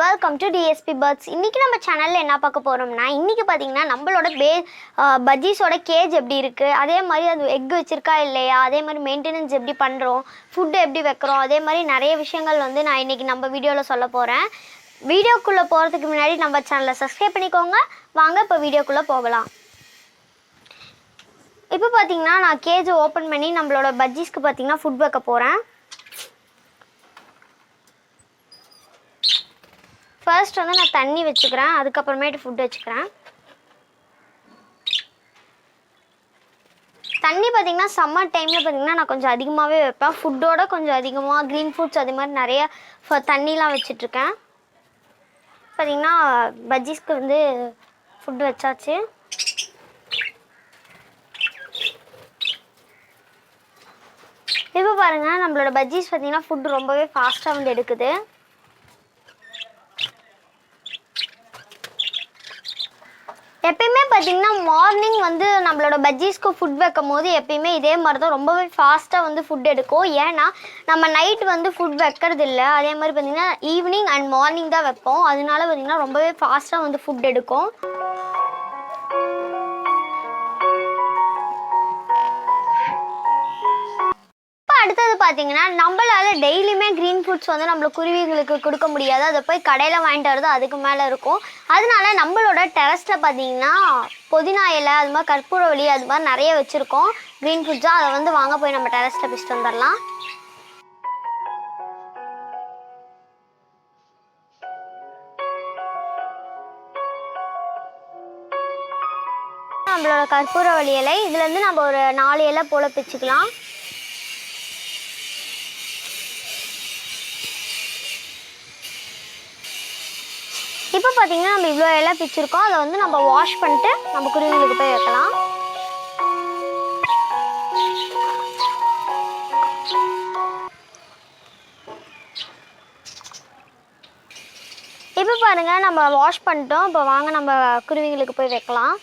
Welcome to DSP birds இன்றைக்கி நம்ம சேனலில் என்ன பார்க்க போகிறோம்னா இன்றைக்கி பார்த்தீங்கன்னா நம்மளோட பே பஜ்ஜீஸோட கேஜ் எப்படி இருக்குது அதே மாதிரி அது எக் வச்சுருக்கா இல்லையா? அதே மாதிரி மெயின்டெனன்ஸ் எப்படி பண்ணுறோம் ஃபுட்டு எப்படி வைக்கிறோம்? அதே மாதிரி நிறைய விஷயங்கள் வந்து நான் இன்றைக்கி நம்ம வீடியோவில் சொல்ல போகிறேன் வீடியோக்குள்ளே போகிறதுக்கு முன்னாடி நம்ம சேனலை சப்ஸ்கிரைப் பண்ணிக்கோங்க. வாங்க இப்போ வீடியோக்குள்ளே போகலாம். இப்போ பார்த்திங்கன்னா நான் கேஜ் ஓப்பன் பண்ணி நம்மளோட பஜ்ஜீஸ்க்கு பார்த்தீங்கன்னா ஃபுட் வைக்க போகிறேன் ஃபர்ஸ்ட் வந்து நான் தண்ணி வச்சுக்கிறேன் அதுக்கப்புறமேட்டு ஃபுட் வச்சுக்கிறேன். தண்ணி பார்த்தீங்கன்னா சம்மர் டைமில் பார்த்தீங்கன்னா நான் கொஞ்சம் அதிகமாகவே வைப்பேன். ஃபுட்டோட கொஞ்சம் அதிகமாக க்ரீன் ஃப்ரூட்ஸ் அது மாதிரி நிறைய ஃப- தண்ணிலாம் வச்சிட்ருக்கேன். பார்த்தீங்கன்னா பஜ்ஜீஸ்க்கு வந்து ஃபுட் வச்சாச்சு. இப்போ பாருங்கள் நம்மளோட பஜ்ஜீஸ் பார்த்திங்கன்னா ஃபுட் ரொம்பவே ஃபாஸ்ட்டாக வந்து எடுக்குது எப்பயுமே பார்த்தீங்கன்னா மார்னிங் வந்து நம்மளோட பஜ்ஜீஸ்க்கு ஃபுட் வைக்கும் போது எப்பயுமே இதே மாதிரி தான் ரொம்பவே ஃபாஸ்ட்டாக வந்து ஃபுட் எடுக்கும். ஏன்னா நம்ம நைட் வந்து ஃபுட் வைக்கிறது இல்லை அதே மாதிரி பார்த்திங்கன்னா ஈவினிங் அண்ட் மார்னிங் தான் வைப்போம். அதனால பார்த்திங்கன்னா ரொம்பவே ஃபாஸ்ட்டாக வந்து ஃபுட் எடுக்கும். அடுத்தது பார்த்தீங்கன்னா நம்மளால டெய்லியுமே க்ரீன் ஃபுட்ஸ் வந்து நம்மள குருவிகளுக்கு கொடுக்க முடியாது. அதை போய் கடையில் வாங்கிட்டு வரது அதுக்கு மேலே இருக்கும். அதனால நம்மளோட டெரஸில் பார்த்தீங்கன்னா புதினா இலை அது மாதிரி கற்பூரவழி அது மாதிரி நிறைய வச்சுருக்கோம். க்ரீன் ஃபுட்ஸாக அதை வந்து வாங்க போய் நம்ம டெரஸில் பிடிச்சிட்டு வந்துடலாம். நம்மளோட கற்பூரவள்ளி இலை. இதுலேருந்து நம்ம ஒரு நாலு இலை போல் பிச்சுக்கலாம். இப்போ பார்த்தீங்கன்னா நம்ம இவ்வளோ இலை பிச்சிருக்கோம். அதை வந்து நம்ம வாஷ் பண்ணிட்டு நம்ம குருவிகளுக்கு போய் வைக்கலாம். இப்போ பாருங்க நம்ம வாஷ் பண்ணிட்டோம். இப்போ வாங்க நம்ம குருவிகளுக்கு போய் வைக்கலாம்.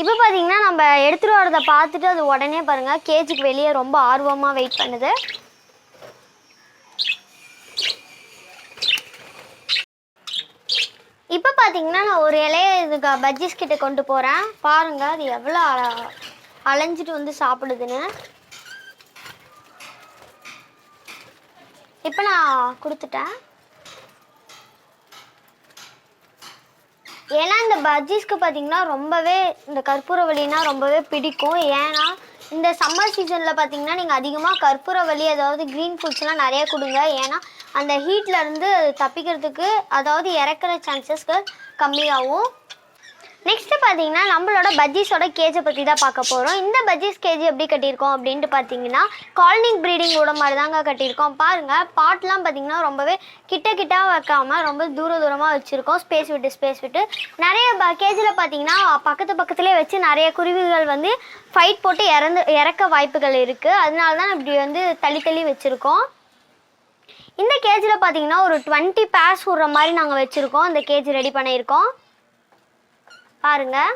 இப்போ பார்த்தீங்கன்னா நம்ம எடுத்துகிட்டு வரதை பார்த்துட்டு அது உடனே பாருங்கள் கேஜிக்கு வெளியே ரொம்ப ஆர்வமாக வெயிட் பண்ணுது. இப்போ பார்த்தீங்கன்னா நான் ஒரு இலைய இதுக்கு பஜ்ஜீஸ் கிட்ட கொண்டு போகிறேன் பாருங்க அது எவ்வளோ அல- அலைஞ்சிட்டு வந்து சாப்பிடுதுன்னு. இப்போ நான் கொடுத்துட்டேன். ஏன்னா இந்த பஜ்ஜீஸ்க்கு பார்த்தீங்கன்னா ரொம்பவே இந்த கற்பூரவள்ளினா ரொம்பவே பிடிக்கும். ஏன்னா இந்த சம்மர் சீசனில் பார்த்தீங்கன்னா நீங்கள் அதிகமாக கற்பூரவள்ளி அதாவது க்ரீன் ஃபுட்ஸ்லாம் நிறைய கொடுங்க. ஏன்னா அந்த ஹீட்ல இருந்து தப்பிக்கிறதுக்கு அதாவது இறக்குற சான்சஸ்க்கு கம்மியாகும். நெக்ஸ்ட்டு பார்த்தீங்கன்னா நம்மளோட பஜ்ஜீஸோட கேஜை பற்றி தான் பார்க்க போகிறோம் இந்த பஜ்ஜீஸ் கேஜி எப்படி கட்டியிருக்கோம் அப்படின்ட்டு பார்த்தீங்கன்னா காலனிக் ப்ரீடிங் கூட மாதிரி தாங்க கட்டியிருக்கோம். பாருங்கள் பாட்லாம் பார்த்தீங்கன்னா ரொம்பவே கிட்ட கிட்ட வைக்காமல் ரொம்ப தூர தூரமாக வச்சுருக்கோம். ஸ்பேஸ் விட்டு ஸ்பேஸ் விட்டு. நிறைய ப கேஜில் பார்த்தீங்கன்னா பக்கத்து பக்கத்துலேயே வச்சு நிறைய குருவிகள் வந்து ஃபைட் போட்டு இறந்து இறக்க வாய்ப்புகள் இருக்குது அதனால தான் இப்படி வந்து தள்ளி தள்ளி வச்சுருக்கோம். இந்த கேஜில் பார்த்தீங்கன்னா ஒரு டுவெண்ட்டி பேர்ஸ் விடுற மாதிரி நாங்கள் வச்சுருக்கோம். இந்த கேஜ் ரெடி பண்ணியிருக்கோம். பாருங்கள்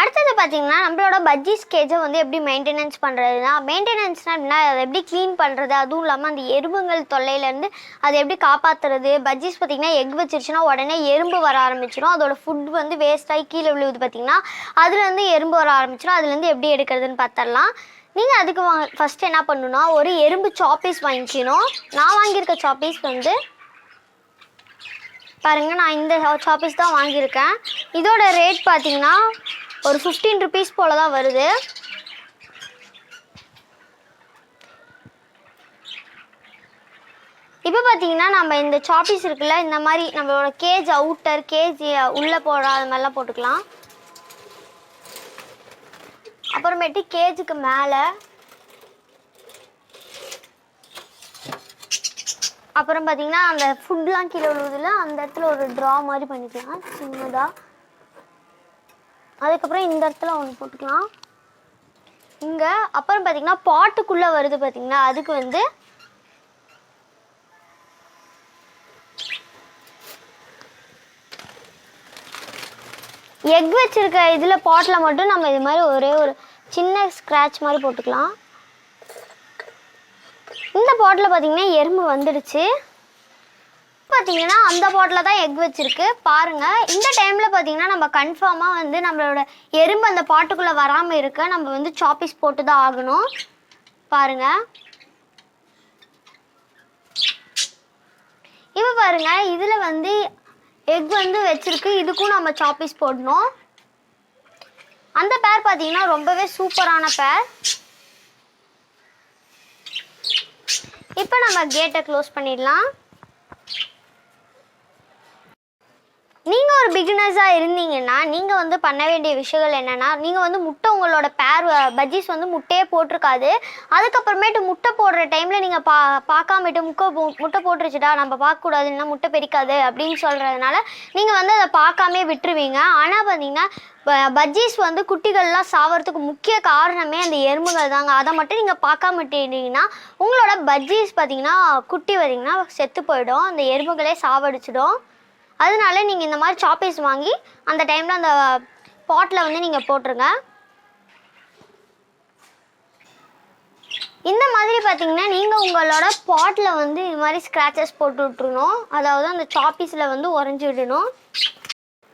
அடுத்தது பார்த்தீங்கன்னா நம்மளோட பஜ்ஜீஸ் கேஜை வந்து எப்படி மெயின்டெனன்ஸ் பண்ணுறதுனா மெயின்டெனன்ஸ்னால் எப்படின்னா அதை எப்படி க்ளீன் பண்ணுறது அதுவும் இல்லாமல் அந்த எறும்புங்கள் தொல்லையிலேருந்து அதை எப்படி காப்பாற்றுறது பஜ்ஜீஸ் பார்த்திங்கன்னா எக் வச்சிருச்சுன்னா உடனே எறும்பு வர ஆரம்பிச்சிடும் அதோட ஃபுட் வந்து வேஸ்ட்டாகி கீழே விழுவுது பார்த்தீங்கன்னா அதுலேருந்து எறும்பு வர ஆரம்பிச்சிடும் அதுலேருந்து எப்படி எடுக்கிறதுன்னு பார்த்துடலாம் நீங்கள் அதுக்கு வா ஃபஸ்ட்டு என்ன பண்ணணும்னா ஒரு எறும்பு சாப்பீஸ் வாங்கிக்கணும். நான் வாங்கியிருக்க சாப்பீஸ் வந்து பாருங்கள் நான் இந்த சாப்பீஸ் தான் வாங்கியிருக்கேன். இதோட ரேட் பார்த்தீங்கன்னா ஒரு ஃபிஃப்டீன் ருபீஸ் போல தான் வருது. இப்போ பார்த்தீங்கன்னா நம்ம இந்த சாப்பீஸ் இருக்குல்ல இந்த மாதிரி நம்மளோட கேஜ் அவுட்டர் கேஜ் உள்ளே போடுற அது மாதிரிலாம் போட்டுக்கலாம். அப்புறமேட்டு கேஜுக்கு மேலே. அப்புறம் பார்த்தீங்கன்னா அந்த ஃபுட்லாம் கீழே விழுவுதுல அந்த இடத்துல ஒரு ட்ரா மாதிரி பண்ணிக்கலாம். சின்னதாக அதுக்கப்புறம் இந்த இடத்துல ஒன்று போட்டுக்கலாம். இங்கே அப்புறம் பார்த்தீங்கன்னா பாட்டுக்குள்ளே வருது பார்த்தீங்கன்னா அதுக்கு வந்து எக் வச்சுருக்க இதில் பாட்டில் மட்டும் நம்ம இது மாதிரி ஒரே ஒரு சின்ன ஸ்க்ராட்ச் மாதிரி போட்டுக்கலாம். இந்த பாட்டில் பார்த்தீங்கன்னா எறும்பு வந்துடுச்சு. பார்த்தீங்கன்னா அந்த பாட்டில் தான் எக் வச்சுருக்கு. பாருங்கள் இந்த டைமில் பார்த்தீங்கன்னா நம்ம கன்ஃபார்மாக வந்து நம்மளோட எறும்பு அந்த பாட்டுக்குள்ளே வராமல் இருக்க நம்ம வந்து சாப்பீஸ் போட்டு தான் ஆகணும். பாருங்கள் இப்போ பாருங்க இதில் வந்து எக் வந்து வச்சிருக்கு. இதுக்கும் நம்ம சாப்பீஸ் போடணும். அந்த பேர் பார்த்தீங்கன்னா ரொம்பவே சூப்பரான பேர் இப்போ நம்ம கேட்டை க்ளோஸ் பண்ணிடலாம். நீங்கள் ஒரு பிகினர்ஸாக இருந்தீங்கன்னா நீங்கள் வந்து பண்ண வேண்டிய விஷயங்கள் என்னென்னா நீங்கள் வந்து முட்டை உங்களோட பேர் பஜ்ஜீஸ் வந்து முட்டையே போட்டிருக்காது. அதுக்கப்புறமேட்டு முட்டை போடுற டைமில் நீங்கள் பா பார்க்காமட்டு முக்கை போ- முட்டை போட்டுருச்சுடா நம்ம பார்க்கக்கூடாது இல்லைன்னா முட்டை பெரிக்காது அப்படின்னு சொல்கிறதுனால நீங்கள் வந்து அதை பார்க்காமே விட்டுருவீங்க. ஆனால் பார்த்தீங்கன்னா ப- பஜ்ஜீஸ் வந்து குட்டிகள்லாம் சாவறதுக்கு முக்கிய காரணமே அந்த எறும்புகள் தாங்க. அதை மட்டும் நீங்கள் பார்க்காம விட்டுட்டீங்கன்னா உங்களோட பஜ்ஜீஸ் பார்த்தீங்கன்னா குட்டி பார்த்தீங்கன்னா செத்து போயிடும். அந்த எறும்புகளே சாவடிச்சிடும். அதனால நீங்கள் இந்த மாதிரி சாப்பீஸ் வாங்கி அந்த டைமில் அந்த பாட்டில் வந்து நீங்கள் போட்டுருங்க. இந்த மாதிரி பார்த்தீங்கன்னா நீங்கள் உங்களோட பாட்டில் வந்து இது மாதிரி ஸ்க்ராச்சஸ் போட்டு விட்ருணும் அதாவது அந்த சாப்பீஸில் வந்து உறைஞ்சி விடணும்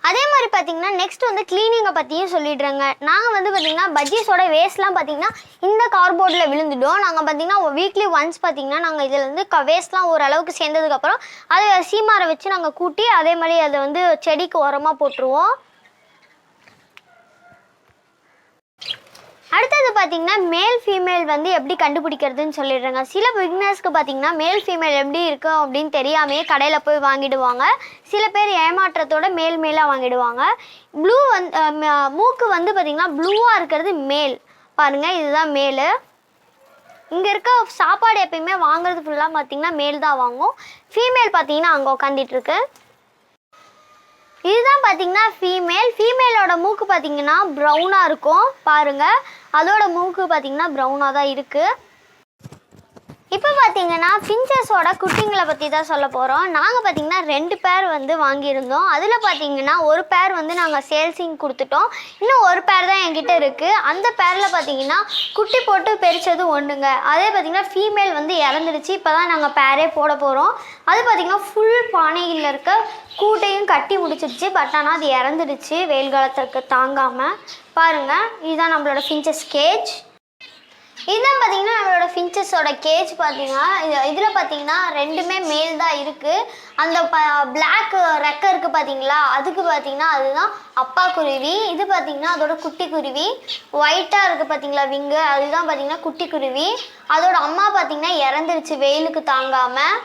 அதே மாதிரி பார்த்தீங்கன்னா நெக்ஸ்ட் வந்து க்ளீனிங்கை பற்றியும் சொல்லிடுறேங்க. நாங்கள் வந்து பார்த்தீங்கன்னா பஜ்ஜீஸோட வேஸ்ட்லாம் பார்த்தீங்கன்னா இந்த கார்போர்டில் விழுந்துடும் நாங்கள் பார்த்தீங்கன்னா வீக்லி ஒன்ஸ் பார்த்தீங்கன்னா நாங்கள் இதில் வந்து க வேஸ்ட்லாம் ஓரளவுக்கு சேர்ந்ததுக்கப்புறம் அதை சீமாரை வச்சு நாங்கள் கூட்டி அதே மாதிரி அதை வந்து செடிக்கு உரமாக போட்டுருவோம். அடுத்தது பார்த்தீங்கன்னா மேல் ஃபீமேல் வந்து எப்படி கண்டுபிடிக்கிறதுன்னு சொல்லிடுறாங்க. சில பிகினர்ஸ்க்கு பார்த்தீங்கன்னா மேல் ஃபீமேல் எப்படி இருக்கும் அப்படின்னு தெரியாமையே கடையில் போய் வாங்கிடுவாங்க. சில பேர் ஏமாற்றத்தோட மேல் மேலாக வாங்கிடுவாங்க. ப்ளூ வந்து மூக்கு வந்து பார்த்தீங்கன்னா ப்ளூவாக இருக்கிறது மேல் பாருங்கள் இதுதான் மேல் இங்கே இருக்க சாப்பாடு எப்பயுமே வாங்குறது ஃபுல்லாக பார்த்தீங்கன்னா மேல் தான் வாங்கும். ஃபீமேல் பார்த்தீங்கன்னா அங்கே உக்காந்துட்டுருக்கு இதுதான் பார்த்தீங்கன்னா ஃபீமேல் ஃபீமேலோட மூக்கு பார்த்தீங்கன்னா ப்ரௌனாக இருக்கும். பாருங்கள் அதோட மூக்கு பார்த்தீங்கன்னா ப்ரௌனாக தான் இருக்குது இப்போ பார்த்தீங்கன்னா ஃபின்ச்சஸோட குட்டிங்களை பற்றி தான் சொல்ல போகிறோம் நாங்கள் பார்த்தீங்கன்னா ரெண்டு பேர் வந்து வாங்கியிருந்தோம். அதில் பார்த்தீங்கன்னா ஒரு பேர் வந்து நாங்கள் சேல்ஸிங் கொடுத்துட்டோம். இன்னும் ஒரு பேர் தான் என்கிட்ட இருக்குது அந்த பேரில் பார்த்தீங்கன்னா குட்டி போட்டு பெரிச்சது ஒன்றுங்க அதே பார்த்தீங்கன்னா ஃபீமேல் வந்து இறந்துடுச்சு இப்போ தான் நாங்கள் பேரே போட போகிறோம் அது பார்த்தீங்கன்னா ஃபுல் பானையில் இருக்க கூட்டையும் கட்டி முடிச்சிருச்சு. பட் ஆனால் அது இறந்துடுச்சு வெயில் காலத்திற்கு தாங்காமல் பாருங்கள் இதுதான் நம்மளோட ஃபின்ச்சஸ் கேஜ் இதுதான் பார்த்தீங்கன்னா நம்மளோட ஃபின்ச்சஸோட கேஜ் பார்த்தீங்கன்னா இது இதில் பார்த்தீங்கன்னா ரெண்டுமே மேல் தான் இருக்குது அந்த ப பிளாக் ரெக்கை இருக்குது பார்த்தீங்களா அதுக்கு பார்த்தீங்கன்னா அதுதான் அப்பா குருவி. இது பார்த்தீங்கன்னா அதோட குட்டி குருவி. ஒயிட்டாக இருக்குது பார்த்தீங்களா விங்கு அதுதான் பார்த்தீங்கன்னா குட்டி குருவி. அதோட அம்மா பார்த்தீங்கன்னா இறந்துருச்சு வெயிலுக்கு தாங்காமல்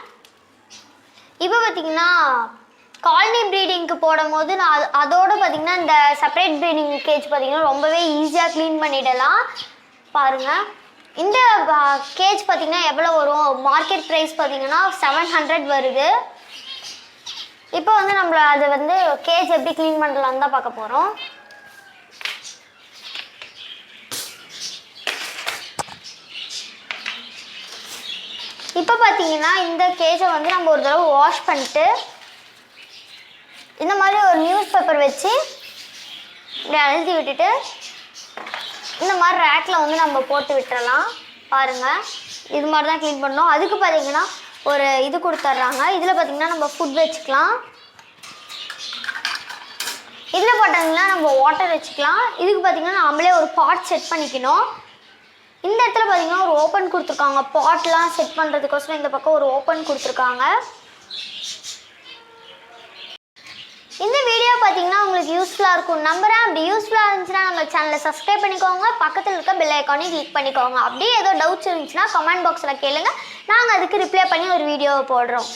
இப்போ பார்த்தீங்கன்னா காலனி ப்ரீடிங்க்கு போடும்போது நான் அது அதோட பார்த்திங்கன்னா இந்த செப்பரேட் ப்ரீடிங் கேஜ் பார்த்திங்கன்னா ரொம்பவே ஈஸியாக க்ளீன் பண்ணிடலாம். பாருங்கள் இந்த கேஜ் பார்த்தீங்கன்னா எவ்வளோ வரும்? மார்க்கெட் ப்ரைஸ் பார்த்தீங்கன்னா செவன் ஹண்ட்ரட் வருது. இப்போ வந்து நம்மள அது வந்து கேஜ் எப்படி க்ளீன் பண்ணலான்னு தான் பார்க்க போகிறோம் இப்போ பார்த்தீங்கன்னா இந்த கேஜை வந்து நம்ம ஒரு தடவை வாஷ் பண்ணிட்டு இந்த மாதிரி ஒரு நியூஸ் பேப்பர் வச்சு இப்படி அழுத்தி விட்டுட்டு இந்த மாதிரி ரேக்கில் வந்து நம்ம போட்டு விட்டுறலாம். பாருங்கள் இது மாதிரி தான் க்ளீன் பண்ணோம் அதுக்கு பார்த்தீங்கன்னா ஒரு இது கொடுத்துட்றாங்க. இதில் பார்த்தீங்கன்னா நம்ம ஃபுட் வச்சுக்கலாம். இதில் போட்டாங்கன்னா நம்ம வாட்டர் வச்சுக்கலாம். இதுக்கு பார்த்தீங்கன்னா நம்மளே ஒரு பாட் செட் பண்ணிக்கணும். இந்த இடத்துல பார்த்தீங்கன்னா ஒரு ஓப்பன் கொடுத்துருக்காங்க. பாட்லாம் செட் பண்ணுறதுக்கோசரம் இந்த பக்கம் ஒரு ஓப்பன் கொடுத்துருக்காங்க. இந்த வீடியோ பார்த்தீங்கன்னா உங்களுக்கு யூஸ்ஃபுல்லாக இருக்கும். நம்புறேன். அப்படி யூஸ்ஃபுல்லாக இருந்துச்சுன்னா நம்ம சேனலை சப்ஸ்கிரைப் பண்ணிக்கோங்க. பக்கத்தில் இருக்க பெல் ஐக்கானே கிளிக் பண்ணிக்கோங்க. அப்படியே ஏதோ டவுட்ஸ் இருந்துச்சுன்னா கமெண்ட் பாக்ஸில் கேளுங்க. நாங்கள் அதுக்கு ரிப்ளை பண்ணி ஒரு வீடியோவை போடுறோம்.